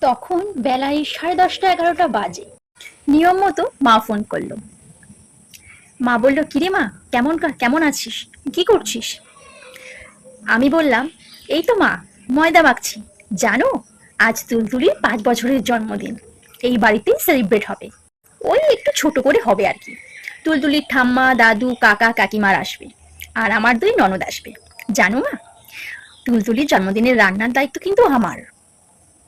তখন বেলায় সাড়ে দশটা, এগারোটা বাজে। নিয়ম মতো মা ফোন করল। মা বলল, কিরে মা, কেমন কেমন আছিস? কি করছিস? আমি বললাম, এই তো মা, ময়দা মাখছি। জানো, আজ তুলতুলির পাঁচ বছরের জন্মদিন। এই বাড়িতেই সেলিব্রেট হবে। ওই একটু ছোট করে হবে আর কি। তুলতুলির ঠাম্মা, দাদু, কাকা, কাকিমার আসবে। আর আমার দুই ননদ আসবে। জানো মা, তুলতুলির জন্মদিনের রান্নার দায়িত্ব কিন্তু আমার।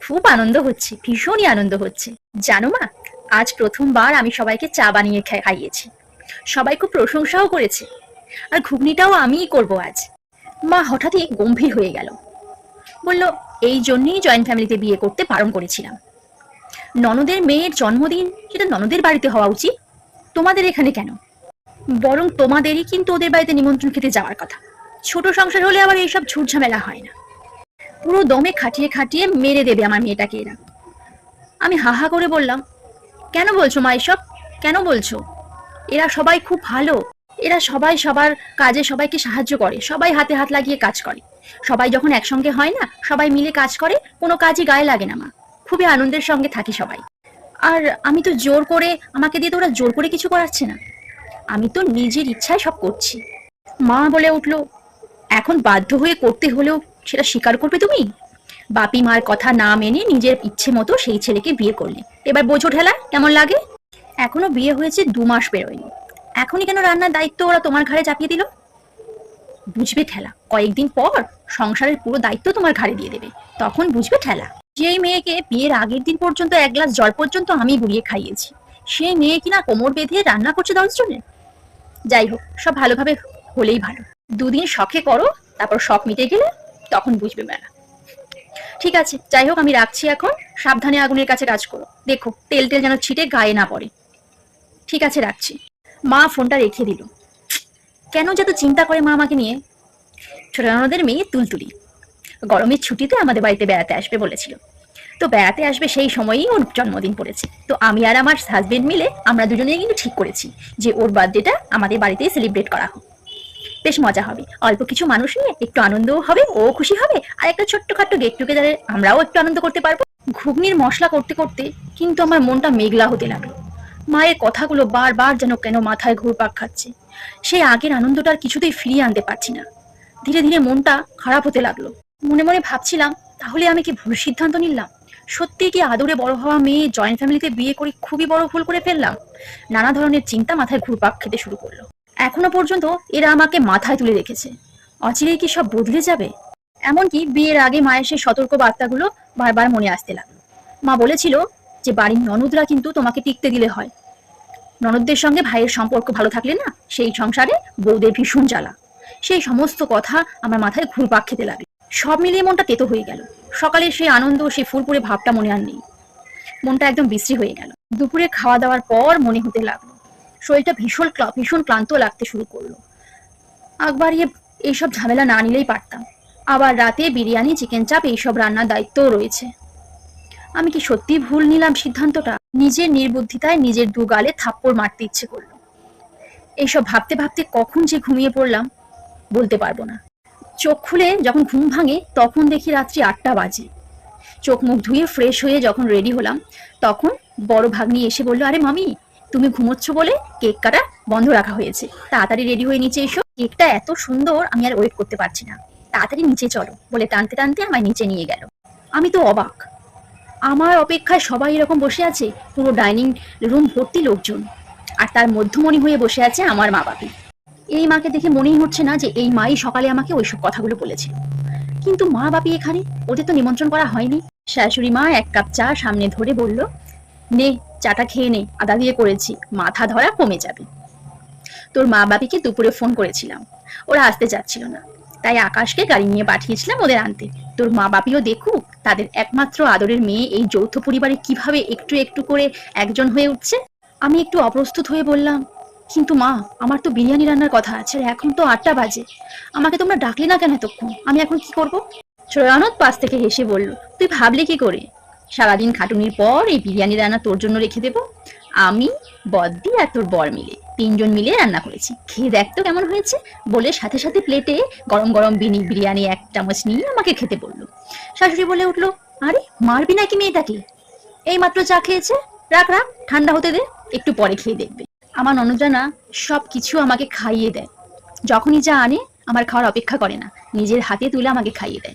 খুব আনন্দ হচ্ছে, ভীষণই আনন্দ হচ্ছে। জানো মা, আজ প্রথমবার আমি সবাইকে চা বানিয়ে খাইয়েছি। সবাই খুব প্রশংসাও করেছে। আর ঘুগনিটাও আমিই করব আজ। মা হঠাৎই গম্ভীর হয়ে গেল। বলল, এই জন্যই জয়েন্ট ফ্যামিলিতে বিয়ে করতে বারণ করেছিলাম। ননদের মেয়ের জন্মদিন সেটা ননদের বাড়িতে হওয়া উচিত? তোমাদের এখানে কেন? বরং তোমাদেরই কিন্তু ওদের বাড়িতে নিমন্ত্রণ খেতে যাওয়ার কথা। ছোট সংসার হলে আবার এইসব ঝুটঝামেলা হয় না। পুরো দমে খাটিয়ে খাটিয়ে মেরে দেবে আমার মেয়েটাকে এরা। আমি হাহা করে বললাম, কেন বলছো মা এসব? কেন বলছো? এরা সবাই খুব ভালো। এরা সবাই সবার কাজে সবাইকে সাহায্য করে, সবাই হাতে হাত লাগিয়ে কাজ করে। সবাই যখন একসঙ্গে হয় না, সবাই মিলে কাজ করে, কোনো কাজই গায়ে লাগে না মা। খুবই আনন্দের সঙ্গে থাকি সবাই। আর আমি তো জোর করে, আমাকে দিয়ে তো ওরা জোর করে কিছু করাচ্ছে না। আমি তো নিজের ইচ্ছায় সব করছি। মা বলে উঠল, এখন বাধ্য হয়ে করতে হলেও সেটা স্বীকার করবে তুমি? বাপি মার কথা না মেনে নিজের ইচ্ছে মতো সেই ছেলেকে বিয়ে করলে। এবার বোঝো ঠেলা কেমন লাগে? এখনও বিয়ে হয়েছে দু মাস বেরোয়নি। এখনই কেন রান্নার দায়িত্ব ওরা তোমার ঘাড়ে চাপিয়ে দিল? বুঝবে ঠেলা, কয়েকদিন পর সংসারের পুরো দায়িত্ব তোমার ঘাড়ে দিয়ে দেবে। তখন বুঝবে ঠেলা, যেই মেয়েকে বিয়ের আগের দিন পর্যন্ত এক গ্লাস জল পর্যন্ত আমি গুলিয়ে খাইয়েছি, সেই মেয়ে কিনা কোমর বেঁধে রান্না করছে দশ জনে? যাই হোক, সব ভালোভাবে হলেই ভালো। দুদিন শখে করো, তারপর শখ মিটে গেলে তখন বুঝবে মেলা ঠিক আছে, যাই হোক, আমি রাখছি এখন। সাবধানে আগুনের কাছে কাজ করো। দেখো তেল তেল যেন ছিটে গায়ে না পড়ে। ঠিক আছে, রাখছি। মা ফোনটা রেখে দিল। কেন যত চিন্তা করে মা আমাকে নিয়ে? ছোট ননদের মেয়ে তুলতুলি। গরমের ছুটিতে আমাদের বাড়িতে বেড়াতে আসবে বলেছিল। তো বেড়াতে আসবে সেই সময়ই ওর জন্মদিন পড়েছে। তো আমি আর আমার হাজবেন্ড মিলে আমরা দুজনেই কিন্তু ঠিক করেছি যে ওর বার্থডেটা আমাদের বাড়িতেই সেলিব্রেট করা হোক। বেশ মজা হবে। অল্প কিছু মানুষ নিয়ে একটু আনন্দও হবে, ও খুশি হবে, আর একটা ছোট্টখাট্ট গেট টুগেদারে আমরাও একটু আনন্দ করতে পারব। ঘুগনির মশলা করতে করতে কিন্তু আমার মনটা মেঘলা হতে লাগল। মায়ের কথাগুলো বারবার যেন কেন মাথায় ঘুরপাক খাচ্ছে। সেই আগের আনন্দটা আর কিছুতেই ফিরিয়ে আনতে পারছি না। ধীরে ধীরে মনটা খারাপ হতে লাগল। মনে মনে ভাবছিলাম, তাহলে আমি কি ভুল সিদ্ধান্ত নিলাম? সত্যি কি আদরে বড় হওয়া মেয়ে জয়েন্ট ফ্যামিলিতে বিয়ে করে খুবই বড় ভুল করে ফেললাম? নানা ধরনের চিন্তা মাথায় ঘুরপাক খেতে শুরু করল। এখনও পর্যন্ত এরা আমাকে মাথায় তুলে রেখেছে। অচিরেই কি সব বদলে যাবে? এমনকি বিয়ের আগে মায়ের সেই সতর্ক বার্তাগুলো বারবার মনে আসতে লাগল। মা বলেছিল যে, বাড়ির ননদরা কিন্তু তোমাকে টিকতে দিলে হয়। ননদদের সঙ্গে ভাইয়ের সম্পর্ক ভালো থাকলে না, সেই সংসারে বৌদের ভীষণ জ্বালা। সেই সমস্ত কথা আমার মাথায় ঘুরপাক খেতে লাগে সব মিলিয়ে মনটা তেতো হয়ে গেল। সকালে সেই আনন্দ, সেই ফুলপুরে ভাবটা মনে আর নেই। মনটা একদম বিশ্রী হয়ে গেল। দুপুরে খাওয়া দাওয়ার পর মনে হতে লাগল শরীরটা ভীষণ ভীষণ ক্লান্ত লাগতে শুরু করল। একবার ইয়ে এইসব ঝামেলা না নিলেই পারতাম। আবার রাতে বিরিয়ানি চিকেন চাপ এইসব রান্নার দায়িত্বও রয়েছে। আমি কি সত্যি ভুল নিলাম সিদ্ধান্তটা? নিজের নির্বুদ্ধিতায় নিজের দু গালে থাপ্পড় মারতে ইচ্ছে করল। এইসব ভাবতে ভাবতে কখন যে ঘুমিয়ে পড়লাম, বলতে পারব না। চোখ খুলে যখন ঘুম ভাঙে, তখন দেখি রাত্রি আটটা বাজে। চোখ মুখ ধুয়ে ফ্রেশ হয়ে যখন রেডি হলাম, তখন বড় ভাগ্নি এসে বলল, আরে মামি তুমি ঘুমোচ্ছ বলে কেক কাটা বন্ধ রাখা হয়েছে। তাড়াতাড়ি রেডি হয়ে নিচে এসো। কেকটা এত সুন্দর, আমি আর ওয়েট করতে পারছি না। তাড়াতাড়ি নিচে চলো বলে টানতে টানতে আমায় নিচে নিয়ে গেল। আমি তো অবাক। আমার অপেক্ষায় সবাই এরকম বসে আছে, পুরো ডাইনিং রুম ভর্তি লোকজন। আর তার মধ্যমণি হয়ে বসে আছে আমার মা বাপি। এই মাকে দেখে মনেই হচ্ছে না যে এই মাই সকালে আমাকে ওইসব কথাগুলো বলেছে কিন্তু মা বাপি এখানে? ওদের তো নিমন্ত্রণ করা হয়নি। শাশুড়ি মা এক কাপ চা সামনে ধরে বলল, নে চাটা খেয়ে নে, আদা দিয়ে করেছি, মাথা ধরা কমে যাবে। তোর মা বাপিকে দুপুরে ফোন করেছিলাম। ওরা আসতে চাচ্ছিল না। তাই আকাশকে গাড়ি নিয়ে পাঠিয়েছিলাম ওদের আনতে। তোর মা বাপিও দেখুক, তাদের একমাত্র আদরের মেয়ে এই যৌথ পরিবারে কীভাবে একটু একটু করে একজন হয়ে উঠছে? আমি একটু অপ্রস্তুত হয়ে বললাম, কিন্তু মা, আমার তো বিরিয়ানি রান্নার কথা আছে এখন তো আটটা বাজে। আমাকে তোমরা ডাকলে না কেন এতক্ষণ? আমি এখন কি করব? শ্রেয়ানত পাশ থেকে হেসে বলল, তুই ভাবলি কি করে? সারাদিন খাটুনির পর এই বিরিয়ানি রান্না তোর জন্য রেখে দেব। আমি, বদ্দি আর তোর বর মিলে। তিনজন মিলে রান্না করেছি। খেয়ে দেখ তো কেমন হয়েছে। বলে সাথে সাথে প্লেটে গরম গরম বিনি বিরিয়ানি এক চামচ নিয়ে আমাকে খেতে বলল। শাশুড়ি বলে উঠল, আরে, মারবি নাকি মেয়েটাকে? এই মাত্র চা খেয়েছে। রাখ রাখ, ঠান্ডা হতে দে। একটু পরে খেয়ে দেখবে। আমার ননদরা না সব কিছু আমাকে খাইয়ে দেয়। যখনই যা আনে, আমার খাওয়ার অপেক্ষা করে না। নিজের হাতে তুলে আমাকে খাইয়ে দেয়।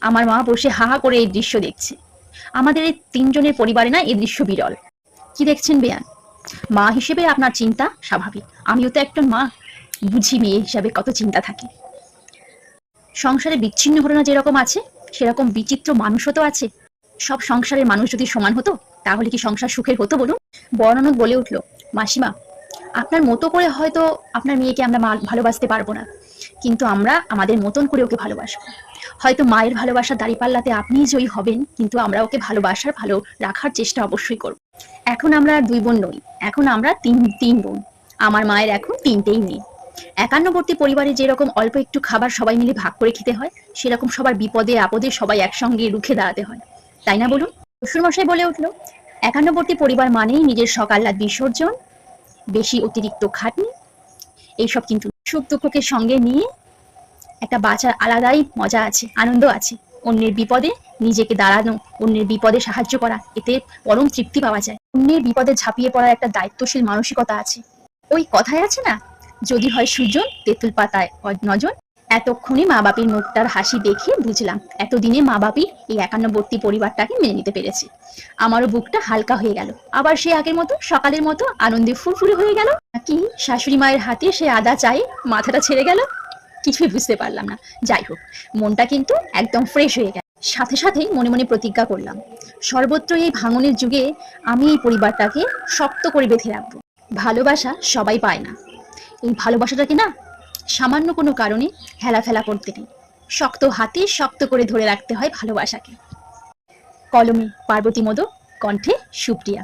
আমার মা বসে হা হা করে এই দৃশ্য দেখছে। আমাদের এই তিনজনের পরিবারে না এই দৃশ্য বিরল। কি দেখছেন বেয়ান? মা হিসেবে আপনার চিন্তা স্বাভাবিক। আমিও তো একটা মা। বুঝি মেয়ে হিসাবে কত চিন্তা থাকে। সংসারে বিচ্ছিন্ন ঘটনা যেরকম আছে, সেরকম বিচিত্র মানুষও তো আছে। সব সংসারের মানুষ যদি সমান হতো, তাহলে কি সংসার সুখের হতো বলুন? বর্ণনক বলে উঠল, মাসিমা, আপনার মতো করে হয়তো আপনার মেয়েকে আমরা ভালোবাসতে পারব না। কিন্তু আমরা আমাদের মতন করে ওকে ভালোবাসবো। হয়তো মায়ের ভালোবাসার দাঁড়িপাল্লাতে আপনিই জয়ী হবেন, কিন্তু আমরা ওকে ভালোবাসার ভালো রাখার চেষ্টা অবশ্যই করব। এখন আমরা দুই বোন নই, এখন আমরা তিন তিন বোন। আমার মায়ের এখন তিনটেই মেয়ে। একান্নবর্তী পরিবারে যেরকম অল্প একটু খাবার সবাই মিলে ভাগ করে খেতে হয়, সেরকম সবার বিপদে আপদে সবাই একসঙ্গে রুখে দাঁড়াতে হয়। তাই না বলুন? শ্বশুরমশাই বলে উঠল, একান্নবর্তী পরিবার মানেই নিজের সকাল্লাদ বিসর্জন, বেশি অতিরিক্ত খাটনি, এইসব কিন্তু সুখ দুঃখকে সঙ্গে নিয়ে একটা বাঁচার আলাদাই মজা আছে, আনন্দ আছে। অন্যের বিপদে নিজেকে দাঁড়ানো, অন্যের বিপদে সাহায্য করা, এতে পরম তৃপ্তি পাওয়া যায়। অন্যের বিপদে ঝাঁপিয়ে পড়ার একটা দায়িত্বশীল মানসিকতা আছে। ওই কথায় আছে না? যদি হয় সুজন তেঁতুল পাতায় নজন এতক্ষণে মা বাপির মুখটার হাসি দেখে বুঝলাম, এতদিনে মা বাপি এই একান্নবর্তী পরিবারটাকে মেনে নিতে পেরেছে। আমারও বুকটা হালকা হয়ে গেল। আবার সে আগের মতো, সকালের মতো আনন্দে ফুরফুরে হয়ে গেল? নাকি শাশুড়ি মায়ের হাতে সে আদা চায়ে মাথাটা ছেড়ে গেল? কিছুই বুঝতে পারলাম না। যাই হোক, মনটা কিন্তু একদম ফ্রেশ হয়ে গেল। সাথে সাথেই মনে মনে প্রতিজ্ঞা করলাম, সর্বত্র এই ভাঙনের যুগে আমি এই পরিবারটাকে শক্ত করে বেঁধে রাখব। ভালোবাসা সবাই পায় না। এই ভালোবাসাটাকে না সামান্য কোনো কারণে হেলাফেলা করতে নেই। শক্ত হাতে শক্ত করে ধরে রাখতে হয় ভালোবাসাকে। কলমে, পার্বতী মোদক কণ্ঠে সুপ্রিয়া।